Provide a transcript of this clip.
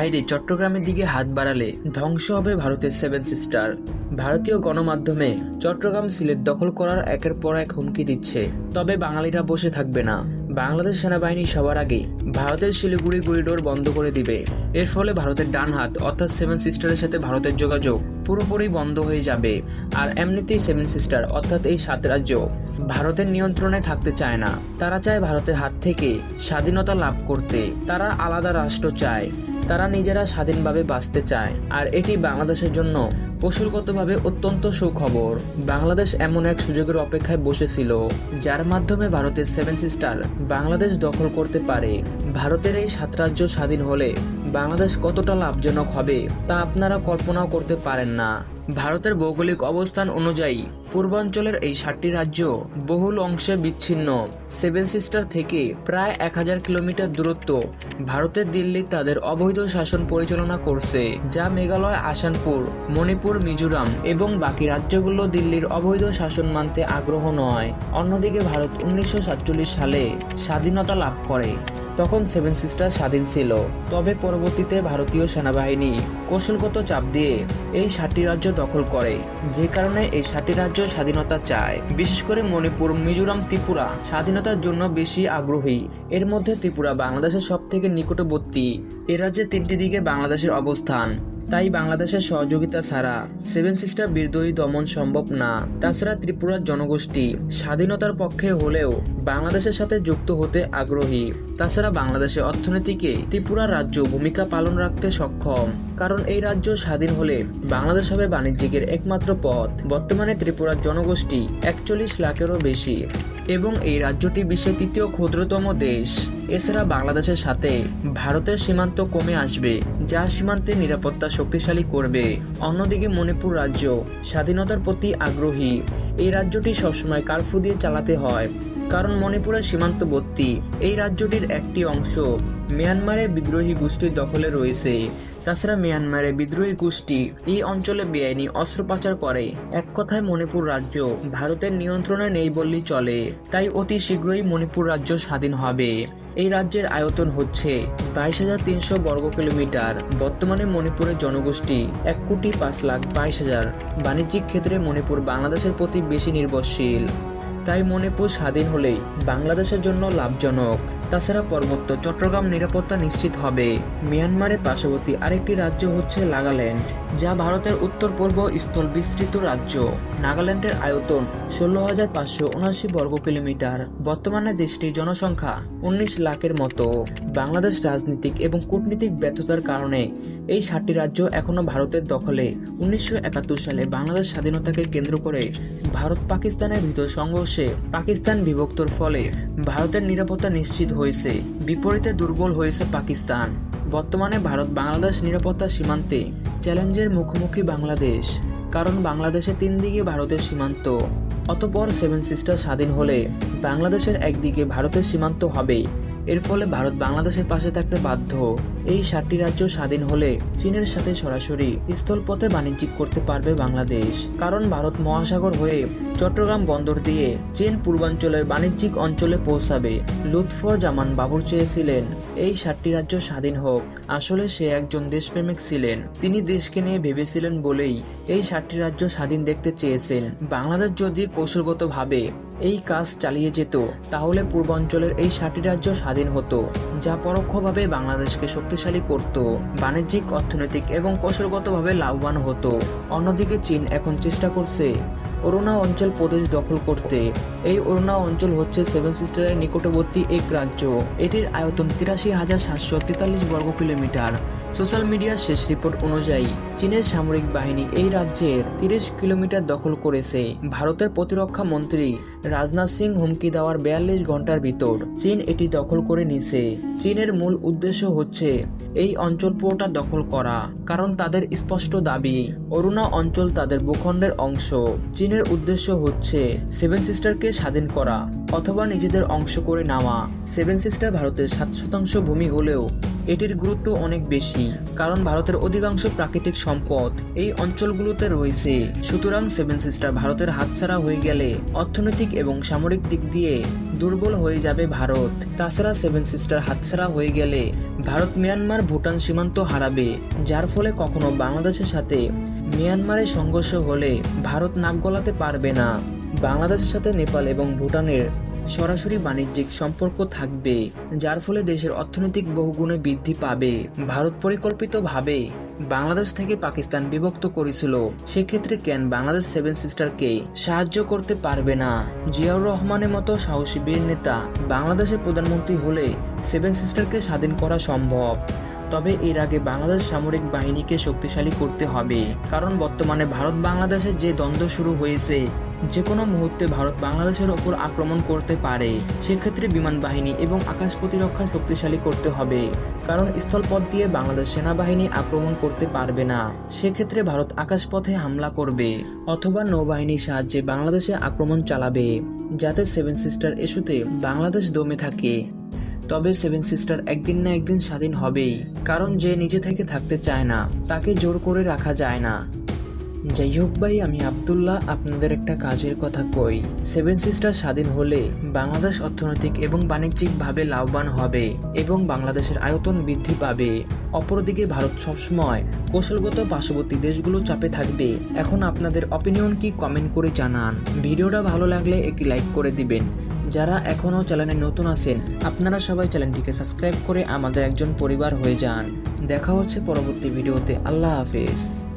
ভাইরে চট্টগ্রামের দিকে হাত বাড়ালে ধ্বংস হবে ভারতের সেভেন সিস্টার ভারতীয় গণমাধ্যমে চট্টগ্রাম সিলেট দখল করার একের পর এক হুমকি দিচ্ছে। তবে বাঙালিরা বসে থাকবে না। বাংলাদেশ সেনাবাহিনী সবার আগে ভারতের শিলিগুড়ি করিডোর বন্ধ করে দিবে। এর ফলে ভারতের ডান হাত অর্থাৎ সেভেন সিস্টারের সাথে ভারতের যোগাযোগ পুরোপুরি বন্ধ হয়ে যাবে। আর এমনিতেই সেভেন সিস্টার অর্থাৎ এই সাত রাজ্য, ভারতের নিয়ন্ত্রণে থাকতে চায় না। তারা চায় ভারতের হাত থেকে স্বাধীনতা লাভ করতে। তারা আলাদা রাষ্ট্র চায়। তারা নিজেরা স্বাধীনভাবে বাঁচতে চায়। আর এটি বাংলাদেশের জন্য কৌশলগতভাবে অত্যন্ত সুখবর। বাংলাদেশ এমন এক সুযোগের অপেক্ষায় বসেছিল, যার মাধ্যমে ভারতের সেভেন সিস্টার বাংলাদেশ দখল করতে পারে। ভারতের এই সাত রাজ্য স্বাধীন হলে বাংলাদেশ কতটা লাভজনক হবে, তা আপনারা কল্পনাও করতে পারেন না। ভারতের ভৌগোলিক অবস্থান অনুযায়ী, পূর্বাঞ্চলের এই সাতটি রাজ্য বহুল অংশে বিচ্ছিন্ন। সেভেন সিস্টার থেকে প্রায় এক হাজার কিলোমিটার দূরত্ব ভারতের দিল্লি তাদের অবৈধ শাসন পরিচালনা করছে, যা মেঘালয়, আসানপুর, মণিপুর, মিজোরাম এবং বাকি রাজ্যগুলো দিল্লির অবৈধ শাসন মানতে আগ্রহ নয়। অন্যদিকে ভারত উনিশশো সাতচল্লিশ সালে স্বাধীনতা লাভ করে। তখন সেভেন সিস্টার স্বাধীন ছিল। তবে পরবর্তীতে ভারতীয় সেনাবাহিনী কৌশলগত চাপ দিয়ে এই সাতটি রাজ্য দখল করে, যে কারণে এই সাতটি রাজ্য স্বাধীনতা চায়। বিশেষ করে মণিপুর, মিজোরাম, ত্রিপুরা স্বাধীনতার জন্য বেশি আগ্রহী। এর মধ্যে ত্রিপুরা বাংলাদেশের সব থেকে নিকটবর্তী। এ রাজ্যে তিনটি দিকে বাংলাদেশের অবস্থান। তাই বাংলাদেশের সহযোগিতা ছাড়া সেভেন সিস্টার বিদ্রোহী দমন সম্ভব না। তাছাড়া ত্রিপুরার জনগোষ্ঠী স্বাধীনতার পক্ষে হলেও বাংলাদেশের সাথে যুক্ত হতে আগ্রহী। তাছাড়া বাংলাদেশের অর্থনীতিকে ত্রিপুরা রাজ্য ভূমিকা পালন রাখতে সক্ষম। কারণ এই রাজ্য স্বাধীন হলে বাংলাদেশ হবে বাণিজ্যিকের একমাত্র পথ। বর্তমানে ত্রিপুরার জনগোষ্ঠী একচল্লিশ লাখেরও বেশি। এবং এই রাজ্যটি বিশ্বের তৃতীয় ক্ষুদ্রতম দেশ। এছাড়া বাংলাদেশের সাথে ভারতের সীমান্ত কমে আসবে, যা সীমান্তে নিরাপত্তা শক্তিশালী করবে। অন্যদিকে মণিপুর রাজ্য স্বাধীনতার প্রতি আগ্রহী। এই রাজ্যটি সবসময় কারফু দিয়ে চালাতে হয়, কারণ মণিপুরের সীমান্তবর্তী এই রাজ্যটির একটি অংশ মিয়ানমারের বিদ্রোহী গোষ্ঠীর দখলে রয়েছে। তাছাড়া মিয়ানমারের বিদ্রোহী গোষ্ঠী এই অঞ্চলে বেআইনি অস্ত্র পাচার করে। এক কথায় মণিপুর রাজ্য ভারতের নিয়ন্ত্রণে নেই বললেই চলে। তাই অতি শীঘ্রই মণিপুর রাজ্য স্বাধীন হবে। এই রাজ্যের আয়তন হচ্ছে বাইশ হাজার তিনশো বর্গ কিলোমিটার। বর্তমানে মণিপুরের জনগোষ্ঠী এক কোটি পাঁচ লাখ বাইশ হাজার। বাণিজ্যিক ক্ষেত্রে মণিপুর বাংলাদেশের প্রতি বেশি নির্ভরশীল। তাই মণিপুর স্বাধীন হলেই বাংলাদেশের জন্য লাভজনক। তাছাড়া পর্বত্য চট্টগ্রাম নিরাপত্তা নিশ্চিত হবে। মিয়ানমারের পার্শ্ববর্তী আরেকটি রাজ্য হচ্ছে নাগাল্যান্ড, যা ভারতের উত্তর পূর্ব স্থল বিস্তৃত রাজ্য। নাগাল্যান্ডের আয়তন ষোলো হাজার পাঁচশো উনআশি বর্গ কিলোমিটার। বর্তমানে দেশটির জনসংখ্যা উনিশ লাখের মতো। বাংলাদেশ রাজনীতিক এবং কূটনীতিক ব্যর্থতার কারণে এই সাতটি রাজ্য এখনও ভারতের দখলে। উনিশশো একাত্তর সালে বাংলাদেশ স্বাধীনতাকে কেন্দ্র করে ভারত পাকিস্তানের ভিতর সংঘর্ষে পাকিস্তান বিভক্তর ফলে ভারতের নিরাপত্তা নিশ্চিত হয়েছে। বিপরীতে দুর্বল হয়েছে পাকিস্তান। বর্তমানে ভারত বাংলাদেশ নিরাপত্তা সীমান্তে চ্যালেঞ্জের মুখোমুখি বাংলাদেশ, কারণ বাংলাদেশে তিন দিকে ভারতের সীমান্ত। অতপর সেভেন সিস্টার স্বাধীন হলে বাংলাদেশের একদিকে ভারতের সীমান্ত হবে এর ফলে ভারত বাংলাদেশের পাশে থাকতে বাধ্য। এই সাতটি রাজ্য স্বাধীন হলে চীনের সাথে সরাসরি স্থলপথে বাণিজ্যিক করতে পারবে বাংলাদেশ। কারণ ভারত মহাসাগর হয়ে চট্টগ্রাম বন্দর দিয়ে চীন পূর্বাঞ্চলের বাণিজ্যিক অঞ্চলে পৌঁছাবে। লুৎফর জামান বাবুর চেয়েছিলেন এই সাতটি রাজ্য স্বাধীন হোক। আসলে সে একজন দেশপ্রেমিক ছিলেন। তিনি দেশকে নিয়ে ভেবেছিলেন বলেই এই সাতটি রাজ্য স্বাধীন দেখতে চেয়েছেন। বাংলাদেশ যদি কৌশলগতভাবে এই কাজ চালিয়ে যেত, তাহলে পূর্বাঞ্চলের এই সাতটি রাজ্য স্বাধীন হতো, যা পরোক্ষভাবে বাংলাদেশকে শক্তিশালী করত, বাণিজ্যিক, অর্থনৈতিক এবং কৌশলগতভাবে লাভবান হতো। অন্যদিকে চীন এখন চেষ্টা করছে অরুণা অঞ্চল প্রদেশ দখল করতে। এই অরুণা অঞ্চল হচ্ছে সেভেন সিস্টারের নিকটবর্তী এক রাজ্য। এটির আয়তন তিরাশি হাজার সাতশো তেতাল্লিশ বর্গ কিলোমিটার। সোশ্যাল মিডিয়ার শেষ রিপোর্ট অনুযায়ী, চীনের সামরিক বাহিনী এই রাজ্যের তিরিশ কিলোমিটার দখল করেছে। ভারতের প্রতিরক্ষা মন্ত্রী রাজনাথ সিং হুমকি দেওয়ার বিয়াল্লিশ ঘণ্টার ভিতর চীন এটি দখল করে নিছে চীনের মূল উদ্দেশ্য হচ্ছে এই অঞ্চল পুরোটা দখল করা, কারণ তাদের স্পষ্ট দাবি, অরুণা অঞ্চল তাদের ভূখণ্ডের অংশ। চীনের উদ্দেশ্য হচ্ছে সেভেন সিস্টারকে স্বাধীন করা, অথবা নিজেদের অংশ করে নেওয়া। সেভেন সিস্টার ভারতের সাত শতাংশ ভূমি হলেও এটির গুরুত্ব অনেক বেশি, কারণ ভারতের অধিকাংশ প্রাকৃতিক সম্পদ এই অঞ্চলগুলোতে রয়েছে। সুতরাং সেভেন সিস্টার ভারতের হাতছাড়া হয়ে গেলে অর্থনৈতিক এবং সামরিক দিক দিয়ে দুর্বল হয়ে যাবে ভারত। তাছাড়া সেভেন সিস্টার হাতছাড়া হয়ে গেলে ভারত মিয়ানমার ভুটান সীমান্ত হারাবে, যার ফলে কখনো বাংলাদেশের সাথে মিয়ানমারের সংঘর্ষ হলে ভারত নাক গলাতে পারবে না। বাংলাদেশের সাথে নেপাল এবং ভুটানের সরাসরি বাণিজ্যিক সম্পর্ক থাকবে, যার ফলে দেশের অর্থনৈতিক বহুগুণে বৃদ্ধি পাবে। ভারত পরিকল্পিতভাবে বাংলাদেশ থেকে পাকিস্তান বিভক্ত করেছিল। সেক্ষেত্রে কেন বাংলাদেশ সেভেন সিস্টারকে সাহায্য করতে পারবে না? জিয়াউর রহমানের মতো সাহসী বীর নেতা বাংলাদেশের প্রধানমন্ত্রী হলে সেভেন সিস্টারকে স্বাধীন করা সম্ভব। তবে এর আগে বাংলাদেশ সামরিক বাহিনীকে শক্তিশালী করতে হবে। কারণ বর্তমানে ভারত বাংলাদেশের যে দ্বন্দ্ব শুরু হয়েছে যে কোনো মুহূর্তে ভারত বাংলাদেশের ওপর আক্রমণ করতে পারে। সেক্ষেত্রে বিমান বাহিনী এবং আকাশ প্রতিরক্ষা শক্তিশালী করতে হবে, কারণ স্থলপথ দিয়ে বাংলাদেশ সেনাবাহিনী আক্রমণ করতে পারবে না। সেক্ষেত্রে ভারত আকাশপথে হামলা করবে অথবা নৌবাহিনীর সাহায্যে বাংলাদেশে আক্রমণ চালাবে, যাতে সেভেন সিস্টার ইস্যুতে বাংলাদেশ দমে থাকে। তবে সেভেন সিস্টার একদিন না একদিন স্বাধীন হবেই, কারণ যে নিজে থেকে থাকতে চায় না, তাকে জোর করে রাখা যায় না। যাই হোক ভাই, আমি আবদুল্লাহ, আপনাদের একটা কাজের কথা কই। সেভেন সিস্টার স্বাধীন হলে বাংলাদেশ অর্থনৈতিক এবং বাণিজ্যিকভাবে লাভবান হবে এবং বাংলাদেশের আয়তন বৃদ্ধি পাবে। অপরদিকে ভারত সবসময় কৌশলগত পার্শ্ববর্তী দেশগুলো চাপে থাকবে। এখন আপনাদের অপিনিয়ন কি কমেন্ট করে জানান। ভিডিওটা ভালো লাগলে একটি লাইক করে দিবেন। যারা এখনও চ্যানেলে নতুন আছেন, আপনারা সবাই চ্যানেলটিকে সাবস্ক্রাইব করে আমাদের একজন পরিবার হয়ে যান। দেখা হচ্ছে পরবর্তী ভিডিওতে। আল্লাহ হাফেজ।